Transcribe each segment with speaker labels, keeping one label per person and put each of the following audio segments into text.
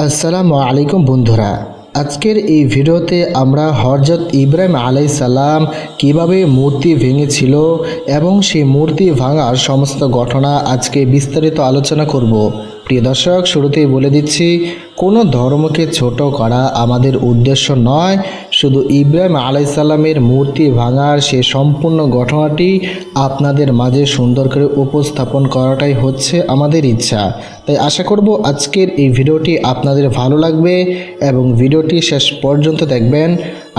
Speaker 1: আসসালামু আলাইকুম বন্ধুরা। আজকের এই ভিডিওতে আমরা হরজত ইব্রাহিম আলাই সালাম কীভাবে মূর্তি ভেঙেছিল এবং সেই মূর্তি ভাঙার সমস্ত ঘটনা আজকে বিস্তারিত আলোচনা করব। প্রিয় দর্শক, শুরুতেই বলে দিচ্ছি, কোনো ধর্মকে ছোট করা আমাদের উদ্দেশ্য নয়। শুধু ইব্রাহিম আলাইসাল্লামের মূর্তি ভাঙার সে সম্পূর্ণ ঘটনাটি আপনাদের মাঝে সুন্দর করে উপস্থাপন করাটাই হচ্ছে আমাদের ইচ্ছা। তাই আশা করব আজকের এই ভিডিওটি আপনাদের ভালো লাগবে এবং ভিডিওটি শেষ পর্যন্ত দেখবেন।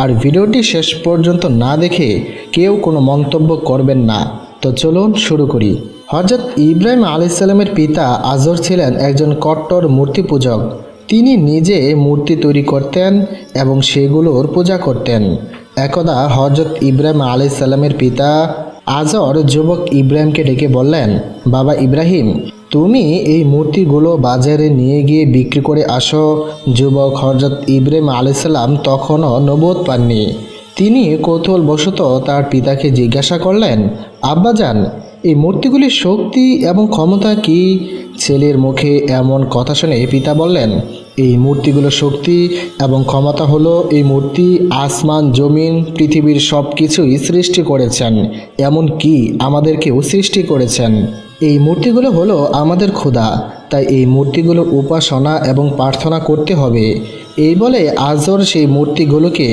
Speaker 1: আর ভিডিওটি শেষ পর্যন্ত না দেখে কেউ কোনো মন্তব্য করবেন না। তো চলুন শুরু করি। হজরত ইব্রাহিম আলাইসাল্লামের পিতা আজর ছিলেন একজন কট্টর মূর্তি পূজক তিনি নিজে মূর্তি তৈরি করতেন এবং সেগুলোর পূজা করতেন। একদা হজরত ইব্রাহিম আলাইসাল্লামের পিতা আজর যুবক ইব্রাহিমকে ডেকে বললেন, বাবা ইব্রাহিম, তুমি এই মূর্তিগুলো বাজারে নিয়ে গিয়ে বিক্রি করে আসো। যুবক হজরত ইব্রাহিম আলাইসাল্লাম তখনও নবোধ পাননি। তিনি কৌতূহলবশত তার পিতাকে জিজ্ঞাসা করলেন, আব্বাজান এই মূর্তিগুলির শক্তি এবং ক্ষমতা কি? ছেলের মুখে এমন কথা শুনে পিতা বললেন, এই মূর্তিগুলোর শক্তি এবং ক্ষমতা হলো এই মূর্তি, আসমান, জমিন, পৃথিবীর সব কিছুই সৃষ্টি করেছেন। এমন কি আমাদেরকেও সৃষ্টি করেছেন? এই মূর্তিগুলো হলো আমাদের ক্ষুধা, তাই এই মূর্তিগুলোর উপাসনা এবং প্রার্থনা করতে হবে। এই বলে আজর সেই মূর্তিগুলোকে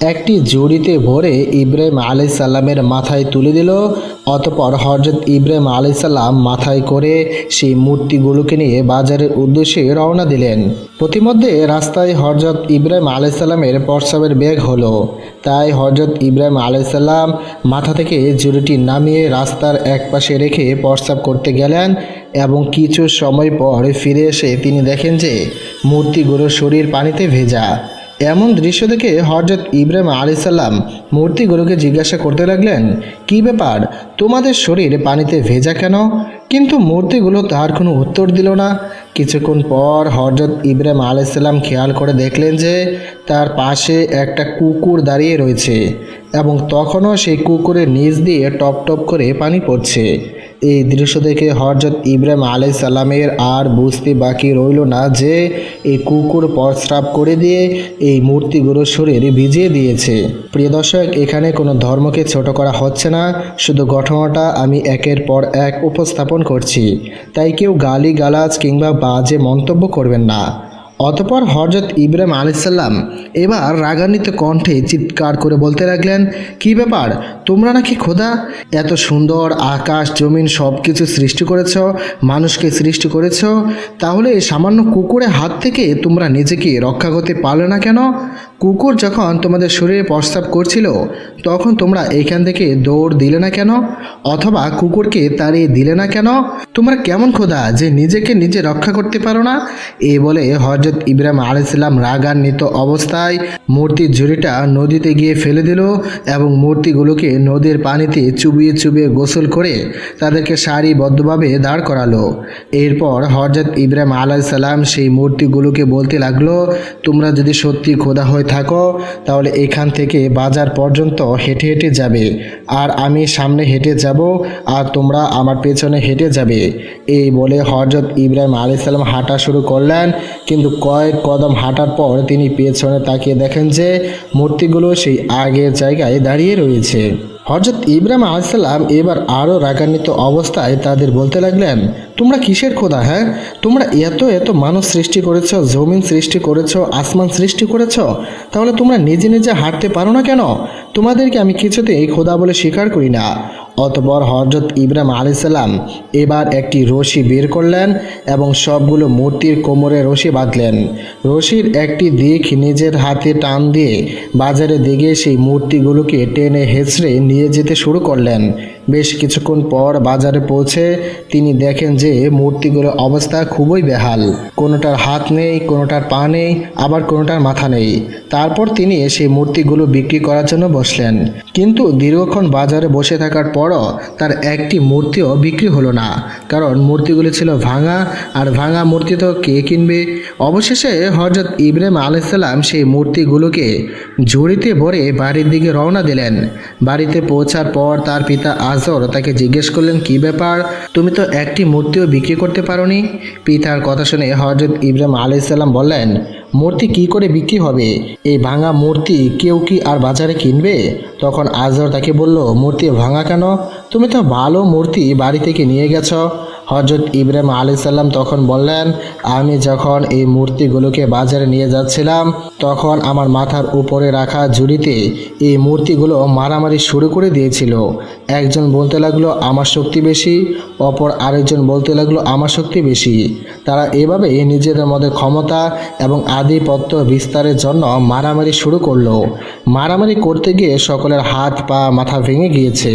Speaker 1: একটি জড়িতে ভরে ইব্রাহিম আলাই সাল্লামের মাথায় তুলে দিল, অতপর হজরত ইব্রাহিম আলাই সাল্লাম মাথায় করে সেই মূর্তিগুলোকে নিয়ে বাজারের উদ্দেশ্যে রওনা দিলেন। প্রতিমধ্যে রাস্তায় হজরত ইব্রাহিম আলাই সাল্লামের প্রস্রাবের বেগ হলো। তাই হজরত ইব্রাহিম আলাই সাল্লাম মাথা থেকে জুড়িটি নামিয়ে রাস্তার এক পাশে রেখে প্রস্রাব করতে গেলেন। এবং কিছু সময় পর ফিরে এসে তিনি দেখেন যে মূর্তিগুলোর শরীর পানিতে ভেজা। এমন দৃশ্য দেখে হজরত ইব্রাহিম আলি সাল্লাম মূর্তিগুলোকে জিজ্ঞাসা করতে লাগলেন, কি ব্যাপার? তোমাদের শরীর পানিতে ভেজা কেন? কিন্তু মূর্তিগুলো তার কোনো উত্তর দিল না। কিছুক্ষণ পর হজরত ইব্রাহিম আলাইসাল্লাম খেয়াল করে দেখলেন যে তার পাশে একটা কুকুর দাঁড়িয়ে রয়েছে এবং তখনও সেই কুকুরের নিচ দিয়ে টপ টপ করে পানি পড়ছে। এই দৃশ্য দেখে হজরত ইব্রাহিম আলাই সাল্লামের আর বুঝতে বাকি রইল না যে এই কুকুর প্রস্রাব করে দিয়ে এই মূর্তিগুলোর শরীর ভিজিয়ে দিয়েছে। প্রিয় দর্শক, এখানে কোনো ধর্মকে ছোট করা হচ্ছে না। শুধু ঘটনাটা আমি একের পর এক উপস্থাপন করছি। তাই কেউ গালি গালাজ কিংবা বাজে মন্তব্য করবেন না। অতপর হজরত ইব্রাহিম আলাইসাল্লাম এবার রাগান্বিত কণ্ঠে চিৎকার করে বলতে লাগলেন, কি ব্যাপার? তোমরা নাকি খোদা? এত সুন্দর আকাশ, জমিন সব কিছু সৃষ্টি করেছ, মানুষকে সৃষ্টি করেছ, তাহলে সামান্য কুকুরের হাত থেকে তোমরা নিজেকে রক্ষা করতে পারলে না কেন? কুকুর যখন তোমাদের শরীরে প্রস্তাব করছিল, তখন তোমরা এইখান থেকে দৌড় দিলে না কেন? অথবা কুকুরকে তাড়িয়ে দিলে না কেন? তোমরা কেমন খোদা যে নিজেকে নিজে রক্ষা করতে পারো না? এ বলে হজরত ইব্রাহিম আলাইসাল্লাম রাগান্বিত অবস্থায় মূর্তির ঝুড়িটা নদীতে গিয়ে ফেলে দিল এবং মূর্তিগুলোকে নদীর পানিতে চুবিয়ে চুবিয়ে গোসল করে তাদেরকে সারিবদ্ধভাবে দাঁড় করালো। এরপর হজরত ইব্রাহিম আলাইসাল্লাম সেই মূর্তিগুলোকে বলতে লাগল, তোমরা যদি সত্যি খোদা হয়ে থাকো, তাহলে এখান থেকে বাজার পর্যন্ত হেঁটে হেঁটে যাবে। আর আমি সামনে হেঁটে যাব, আর তোমরা আমার পেছনে হেঁটে যাবে। এই বলে হজরত ইব্রাহিম আলাইসাল্লাম হাঁটা শুরু করলেন। কিন্তু কয়েক কদম হাঁটার পর তিনি পেছনে তাকিয়ে দেখেন যে মূর্তিগুলো সেই আগের জায়গায় দাঁড়িয়ে রয়েছে। হজরত ইব্রাহিম আলাইসাল্লাম এবার আরও রাগান্বিত অবস্থায় তাদের বলতে লাগলেন তোমরা কিসের খোদা হ্যাঁ? তোমরা এত এত মানুষ সৃষ্টি করেছ, জমিন সৃষ্টি করেছ, আসমান সৃষ্টি করেছ, তাহলে তোমরা নিজে নিজে হাঁটতে পারো না কেন? তোমাদেরকে আমি কিছুতে এই খোদা বলে স্বীকার করি না। অতপর হজরত ইব্রাহিম আলাইসাল্লাম এবার একটি রশি বের করলেন এবং সবগুলো মূর্তির কোমরে রশি বাঁধলেন। রশির একটি দিক নিজের হাতে টান দিয়ে বাজারে দিকে সেই মূর্তিগুলোকে টেনে হেঁচড়ে নিয়ে যেতে শুরু করলেন। বেশ কিছুক্ষণ পর বাজারে পৌঁছে তিনি দেখেন যে মূর্তিগুলোর অবস্থা খুবই বেহাল। কোনোটার হাত নেই, কোনোটার পা নেই, আবার কোনোটার মাথা নেই। তারপর তিনি সেই মূর্তিগুলো বিক্রি করার জন্য বসলেন। কিন্তু দীর্ঘক্ষণ বাজারে বসে থাকার পরও তার একটি মূর্তিও বিক্রি হলো না। কারণ মূর্তিগুলি ছিল ভাঙা, আর ভাঙা মূর্তি তো কে কিনবে? অবশেষে হজরত ইব্রাহিম আলাইসাল্লাম সেই মূর্তিগুলোকে ঝুড়িতে ভরে বাড়ির দিকে রওনা দিলেন। বাড়িতে পৌঁছার পর তার পিতা আজর তাকে জিজ্ঞেস করলেন, কি ব্যাপার? তুমি তো একটি মূর্তিও মূর্তিও বিক্রি করতে পারোনি, পিতার কথা শুনে হজরত ইব্রাহিম আলাইসাল্লাম বললেন, মূর্তি কি করে বিক্রি হবে? এই ভাঙা মূর্তি কেউ কি আর বাজারে কিনবে? তখন আজর তাকে বলল, মূর্তি ভাঙা কেন? তুমি তো ভালো মূর্তি বাড়ি থেকে নিয়ে গেছো। হজরত ইব্রাহিম আলি সাল্লাম তখন বললেন, আমি যখন এই মূর্তিগুলোকে বাজারে নিয়ে যাচ্ছিলাম, তখন আমার মাথার উপরে রাখা ঝুড়িতে এই মূর্তিগুলো মারামারি শুরু করে দিয়েছিল। একজন বলতে লাগল, আমার শক্তি বেশি। অপর আরেকজন বলতে লাগল, আমার শক্তি বেশি। তারা এভাবে নিজেদের মধ্যে ক্ষমতা এবং আধিপত্য বিস্তারের জন্য মারামারি শুরু করল। মারামারি করতে গিয়ে সকলের হাত পা মাথা ভেঙে গিয়েছে।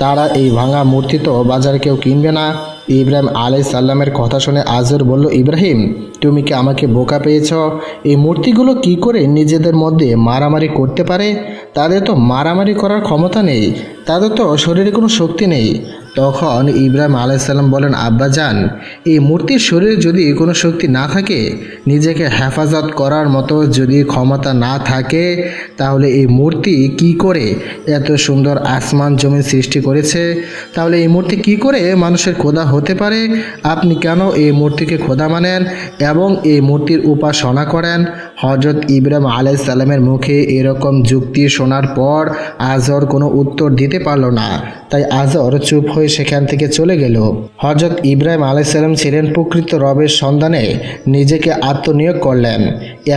Speaker 1: তারা এই ভাঙা মূর্তি তো বাজারে কেউ কিনবে না। ইব্রাহিম আলাই সাল্লামের কথা শুনে আজর বলল, ইব্রাহিম, তুমি কি আমাকে বোকা পেয়েছ? এই মূর্তিগুলো কি করে নিজেদের মধ্যে মারামারি করতে পারে? তাদের তো মারামারি করার ক্ষমতা নেই। তাদের তো শরীরে কোনো শক্তি নেই। তখন ইব্রাহিম আলাইসাল্লাম বলেন আব্বাজান এই মূর্তির শরীরে যদি কোনো শক্তি না থাকে, নিজেকে হেফাজত করার মতো যদি ক্ষমতা না থাকে, তাহলে এই মূর্তি কি করে এত সুন্দর আসমান জমি সৃষ্টি করেছে? তাহলে এই মূর্তি কি করে মানুষের খোদা হতে পারে? আপনি কেন এই মূর্তিকে খোদা মানেন এবং এই মূর্তির উপাসনা করেন? হজরত ইব্রাহিম আলাইসাল্লামের মুখে এরকম যুক্তি শোনার পর আজর কোনো উত্তর দিতে পারল না। তাই আজর চুপ হয়ে সেখান থেকে চলে গেল। হজরত ইব্রাহিম আলাইসাল্লাম ছিলেন প্রকৃত রবের সন্ধানে নিজেকে আত্মনিয়োগ করলেন।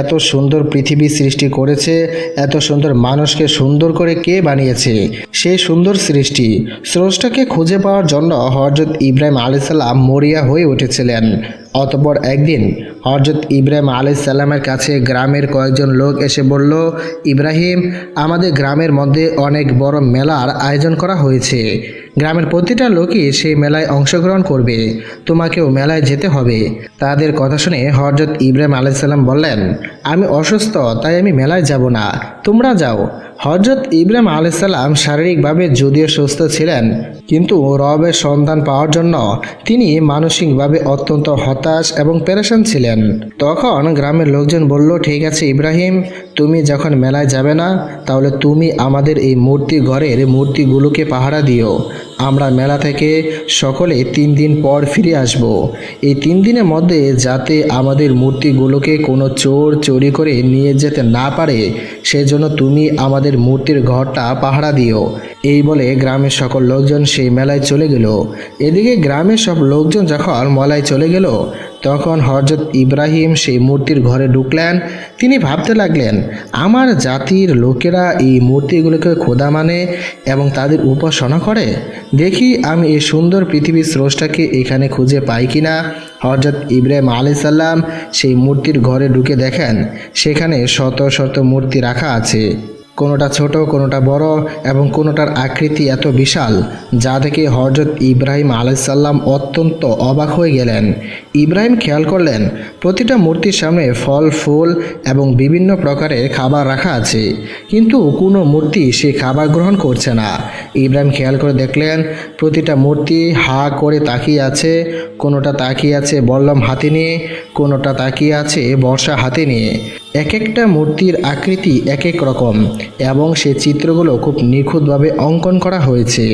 Speaker 1: এত সুন্দর পৃথিবী সৃষ্টি করেছে, এত সুন্দর মানুষকে সুন্দর করে কে বানিয়েছে? সেই সুন্দর সৃষ্টি স্রষ্টাকে খুঁজে পাওয়ার জন্য হজরত ইব্রাহিম আলাইসাল্লাম মরিয়া হয়ে উঠেছিলেন। অতপর একদিন হজরত ইব্রাহিম আলাইসাল্লামের কাছে গ্রামের কয়েকজন লোক এসে বলল, ইব্রাহিম, আমাদের গ্রামের মধ্যে অনেক বড় মেলার আয়োজন করা হয়েছে। গ্রামের প্রতিটা লোকই সেই মেলায় অংশগ্রহণ করবে। তোমাকেও মেলায় যেতে হবে। তাদের কথা শুনে হরজত ইব্রাহিম আলাইসাল্লাম বললেন, আমি অসুস্থ, তাই আমি মেলায় যাব না। তোমরা যাও। হজরত ইব্রাহিম আলাইসাল্লাম শারীরিকভাবে যদিও সুস্থ ছিলেন, কিন্তু রবের সন্ধান পাওয়ার জন্য তিনি মানসিকভাবে অত্যন্ত হতাশ এবং পেরেশান ছিলেন। তখন গ্রামের লোকজন বলল, ঠিক আছে ইব্রাহিম, তুমি যখন মেলায় যাবে না, তাহলে তুমি আমাদের এই মূর্তি ঘরের মূর্তিগুলোকে পাহারা দিও। আমরা মেলা থেকে সকলে তিন দিন পর ফিরে আসব। এই তিন দিনের মধ্যে যাতে আমাদের মূর্তিগুলোকে কোনো চোর চুরি করে নিয়ে যেতে না পারে, সেজন্য তুমি আমাদের মূর্তির ঘরটা পাহারা দিও। এই বলে গ্রামের সকল লোকজন সেই মেলায় চলে গেল। এদিকে গ্রামের সব লোকজন যখন মেলায় চলে গেল, তখন হজরত ইব্রাহিম সেই মূর্তির ঘরে ঢুকলেন। তিনি ভাবতে লাগলেন, আমার জাতির লোকেরা এই মূর্তিগুলোকে খোদা মানে এবং তাদের উপাসনা করে? দেখি আমি এই সুন্দর পৃথিবীর স্রষ্টাকে এখানে খুঁজে পাই কিনা। হজরত ইব্রাহিম আলি সাল্লাম সেই মূর্তির ঘরে ঢুকে দেখেন, সেখানে শত শত মূর্তি রাখা আছে। কোনোটা ছোট, কোনোটা বড় এবং কোনোটার আকৃতি এত বিশাল যা দেখে হজরত ইব্রাহিম আলাইসাল্লাম অত্যন্ত অবাক হয়ে গেলেন। ইব্রাহিম খেয়াল করলেন, প্রতিটা মূর্তির সামনে ফল, ফুল এবং বিভিন্ন প্রকারের খাবার রাখা আছে। কিন্তু কোনো মূর্তি সে খাবার গ্রহণ করছে না। ইব্রাহিম খেয়াল করে দেখলেন, প্রতিটা মূর্তি হা করে তাকিয়ে আছে, কোনোটা তাকিয়ে আছে বল্লম হাতে নিয়ে, কোনোটা তাকিয়ে আছে বর্ষা হাতে নিয়ে। এক একটা মূর্তির আকৃতি এক এক রকম, এবং সে চিত্রগুলো খুব নিখুঁতভাবে অঙ্কন করা হয়েছে।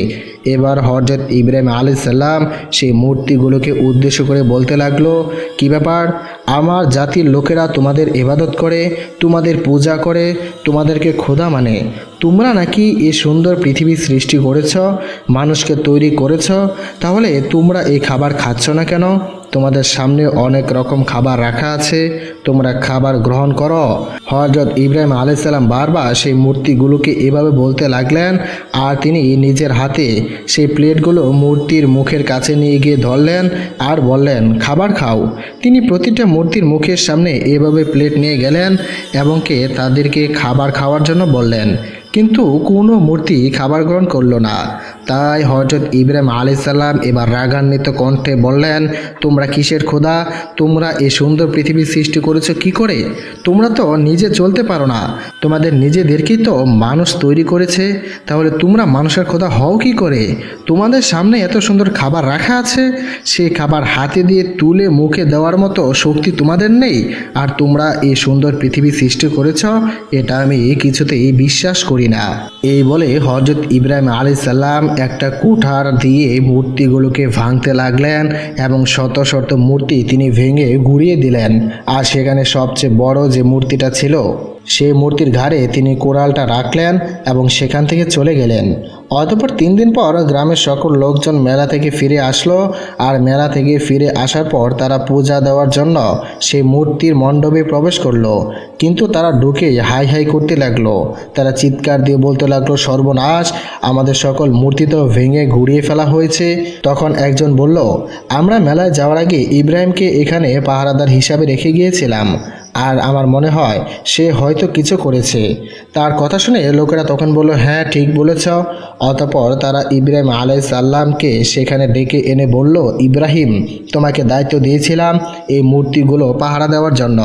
Speaker 1: এবার হজরত ইব্রাহিম আলি সাল্লাম সেই মূর্তিগুলোকে উদ্দেশ্য করে বলতে লাগল, কি ব্যাপার? আমার জাতির লোকেরা তোমাদের ইবাদত করে, তোমাদের পূজা করে, তোমাদেরকে খোদা মানে? তোমরা নাকি এই সুন্দর পৃথিবী সৃষ্টি করেছ, মানুষকে তৈরি করেছ, তাহলে তোমরা এই খাবার খাচ্ছ না কেন? তোমাদের সামনে অনেক রকম খাবার রাখা আছে। তোমরা খাবার গ্রহণ করো। হজরত ইব্রাহিম আলাইসাল্লাম বারবার সেই মূর্তিগুলোকে এভাবে বলতে লাগলেন আর তিনি নিজের হাতে সেই প্লেটগুলো মূর্তির মুখের কাছে নিয়ে গিয়ে ধরলেন আর বললেন, খাবার খাও। তিনি প্রতিটা মূর্তির মুখের সামনে এভাবে প্লেট নিয়ে গেলেন এবং কে তাদেরকে খাবার খাওয়ার জন্য বললেন কিন্তু কোনো মূর্তি খাবার গ্রহণ করল না। তাই হজরত ইব্রাহিম আলাইসাল্লাম এবার রাগান্বিত কণ্ঠে বললেন, তোমরা কিসের খোদা? তোমরা এই সুন্দর পৃথিবী সৃষ্টি করেছ কি করে? তোমরা তো নিজে চলতে পারো না। তোমাদের নিজেদেরকেই তো মানুষ তৈরি করেছে। তাহলে তোমরা মানুষের খোদা হও কি করে? তোমাদের সামনে এত সুন্দর খাবার রাখা আছে? সেই খাবার হাতে দিয়ে তুলে মুখে দেওয়ার মতো শক্তি তোমাদের নেই। আর তোমরা এই সুন্দর পৃথিবী সৃষ্টি করেছ, এটা আমি কিছুতেই বিশ্বাস করি করবি না। এই বলে হজরত ইব্রাহিম আলী সাল্লাম একটা কুঠার দিয়ে মূর্তিগুলোকে ভাঙতে লাগলেন এবং শত শত মূর্তি তিনি ভেঙে গুড়িয়ে দিলেন। আর সেখানে সবচেয়ে বড় যে মূর্তিটা ছিল, সেই মূর্তির ঘাড়ে তিনি কোরালটা রাখলেন এবং সেখান থেকে চলে গেলেন। অতপর তিন দিন পর গ্রামের সকল লোকজন মেলা থেকে ফিরে আসলো আর মেলা থেকে ফিরে আসার পর তারা পূজা দেওয়ার জন্য সেই মূর্তির মণ্ডপে প্রবেশ করল। কিন্তু তারা ঢুকে হাই হাই করতে লাগল। তারা চিৎকার দিয়ে বলতে লাগল, সর্বনাশ! আমাদের সকল মূর্তি তো ভেঙে ঘুরিয়ে ফেলা হয়েছে। তখন একজন বলল, আমরা মেলায় যাওয়ার আগে ইব্রাহিমকে এখানে পাহারাদার হিসাবে রেখে গিয়েছিলাম। আর আমার মনে হয় সে হয়তো কিছু করেছে। তার কথা শুনে লোকেরা তখন বলল হ্যাঁ ঠিক বলেছ। অতপর তারা ইব্রাহিম আলাই সাল্লামকে সেখানে ডেকে এনে বলল, ইব্রাহিম, তোমাকে দায়িত্ব দিয়েছিলাম এই মূর্তিগুলো পাহারা দেওয়ার জন্য।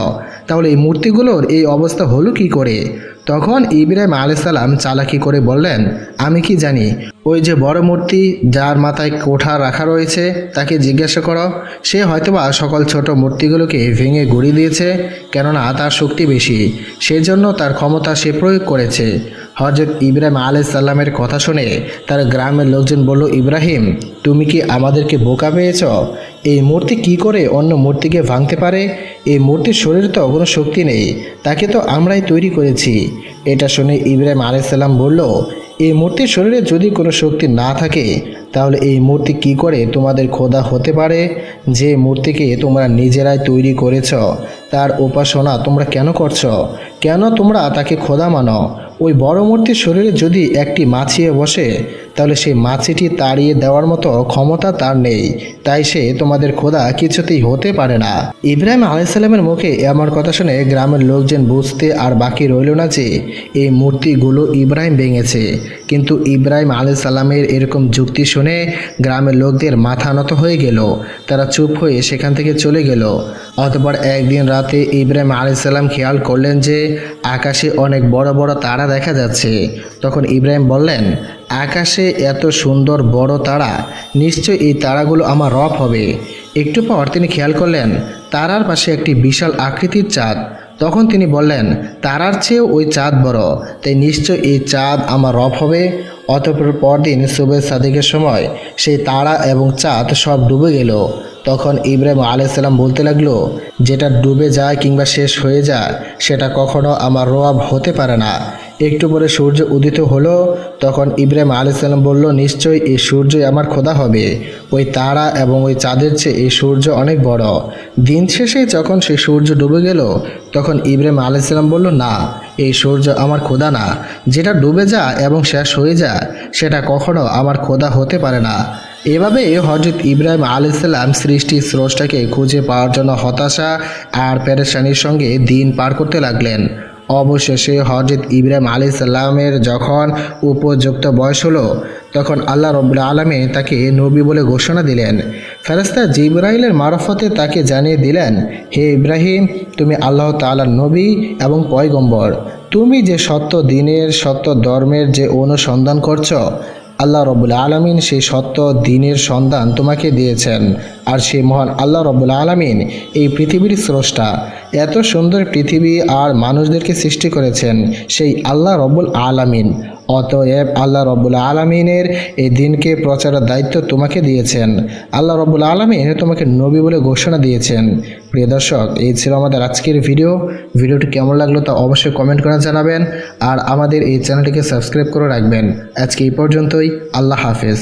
Speaker 1: তাহলে এই মূর্তিগুলোর এই অবস্থা হলো কি করে? তখন ইব্রাহিম আলাইসাল্লাম চালাকি করে বললেন, আমি কি জানি, ওই যে বড় মূর্তি যার মাথায় কোঠা রাখা রয়েছে, তাকে জিজ্ঞাসা করো। সে হয়তোবা সকল ছোট মূর্তিগুলোকে ভেঙে গুড়িয়ে দিয়েছে, কেননা তার শক্তি বেশি। সেজন্য তার ক্ষমতা সে প্রয়োগ করেছে। হজরত ইব্রাহিম আলাইসাল্লামের কথা শুনে তার গ্রামের লোকজন বলল, ইব্রাহিম, তুমি কি আমাদেরকে বোকা পেয়েছ? এই মূর্তি কি করে অন্য মূর্তিকে ভাঙতে পারে? এই মূর্তির শরীরে তো কোনো শক্তি নেই, তাকে তো আমরাই তৈরি করেছি। এটা শুনে ইব্রাহিম আলাইসাল্লাম বলল, এই মূর্তির শরীরে যদি কোনো শক্তি না থাকে, তাহলে এই মূর্তি কি করে তোমাদের খোদা হতে পারে? যে মূর্তিকে তোমরা নিজেরাই তৈরি করেছ, তার উপাসনা তোমরা কেন করছ? কেন তোমরা তাকে খোদা মানো? ওই বড় মূর্তির শরীরে যদি একটি মাছিয়ে বসে, তাহলে সেই মাছিটি তাড়িয়ে দেওয়ার মতো ক্ষমতা তার নেই। তাই সে তোমাদের খোদা কিছুতেই হতে পারে না। ইব্রাহিম আলাইসাল্লামের মুখে আমার কথা শুনে গ্রামের লোকজন বুঝতে আর বাকি রইল না যে, এই মূর্তিগুলো ইব্রাহিম ভেঙেছে। কিন্তু ইব্রাহিম আলাইসাল্লামের এরকম যুক্তি শুনে গ্রামের লোকদের মাথা নত হয়ে গেল। তারা চুপ হয়ে সেখান থেকে চলে গেল। অতপর একদিন রাতে ইব্রাহিম আলাইসাল্লাম খেয়াল করলেন যে আকাশে অনেক বড় বড় তারা দেখা যাচ্ছে। তখন ইব্রাহিম বললেন, আকাশে এত সুন্দর বড় তারা, নিশ্চয় এই তারাগুলো আমার রফ হবে। একটু পর তিনি খেয়াল করলেন, তারার পাশে একটি বিশাল আকৃতির চাঁদ। তখন তিনি বললেন, তারার চেয়েও ওই চাঁদ বড়, তাই নিশ্চয় এই চাঁদ আমার রফ হবে। অতপর পরদিন সুবে সাদিকের সময় সেই তারা এবং চাঁদ সব ডুবে গেল। তখন ইব্রাহিম আলাইসাল্লাম বলতে লাগল, যেটা ডুবে যায় কিংবা শেষ হয়ে যায়, সেটা কখনো আমার রোয়াব হতে পারে না। একটু পরে সূর্য উদিত হলো, তখন ইব্রাহিম আলাইসাল্লাম বলল, নিশ্চয়ই এই সূর্যই আমার খোদা হবে। ওই তারা এবং ওই চাঁদের চেয়ে এই সূর্য অনেক বড়। দিন শেষে যখন সেই সূর্য ডুবে গেল, তখন ইব্রাহিম আলাইসাল্লাম বলল, না এই সূর্য আমার খোদা না। যেটা ডুবে যা এবং শেষ হয়ে যা, সেটা কখনো আমার খোদা হতে পারে না। এভাবে হজরত ইব্রাহিম আলাইসাল্লাম সৃষ্টি স্রষ্টাকে খুঁজে পাওয়ার জন্য হতাশা আর প্যারেশানির সঙ্গে দিন পার করতে লাগলেন। অবশেষে হজরত ইব্রাহিম আলী সাল্লামের যখন উপযুক্ত বয়স হলো, তখন আল্লাহ রবুল্লা আলমে তাকে নবী বলে ঘোষণা দিলেন। ফেরেস্তা জিব্রাইলের মারফতে তাকে জানিয়ে দিলেন, হে ইব্রাহিম, তুমি আল্লাহ তালার নবী এবং পয়গম্বর। তুমি যে সত্য দিনের, সত্য ধর্মের যে অনুসন্ধান করছ আল্লাহ রবুল আলমিন সেই সত্য দিনের সন্ধান তোমাকে দিয়েছেন। আর সেই মহান আল্লাহ রবুল আলমিন এই পৃথিবীর স্রষ্টা। এত সুন্দর পৃথিবী আর মানুষদেরকে সৃষ্টি করেছেন সেই আল্লাহ রবুল আলমিন। অতএব আল্লাহ রবুল আলমিনের এই দিনকে প্রচারের দায়িত্ব তোমাকে দিয়েছেন। আল্লাহ রবুল আলমিন তোমাকে নবী বলে ঘোষণা দিয়েছেন। প্রিয় দর্শক, এই ছিল আমাদের আজকের ভিডিও। ভিডিওটি কেমন লাগল তা অবশ্যই কমেন্ট করে জানাবেন আর আমাদের এই চ্যানেলটিকে সাবস্ক্রাইব করে রাখবেন। আজকে এই পর্যন্তই। আল্লাহ হাফেজ।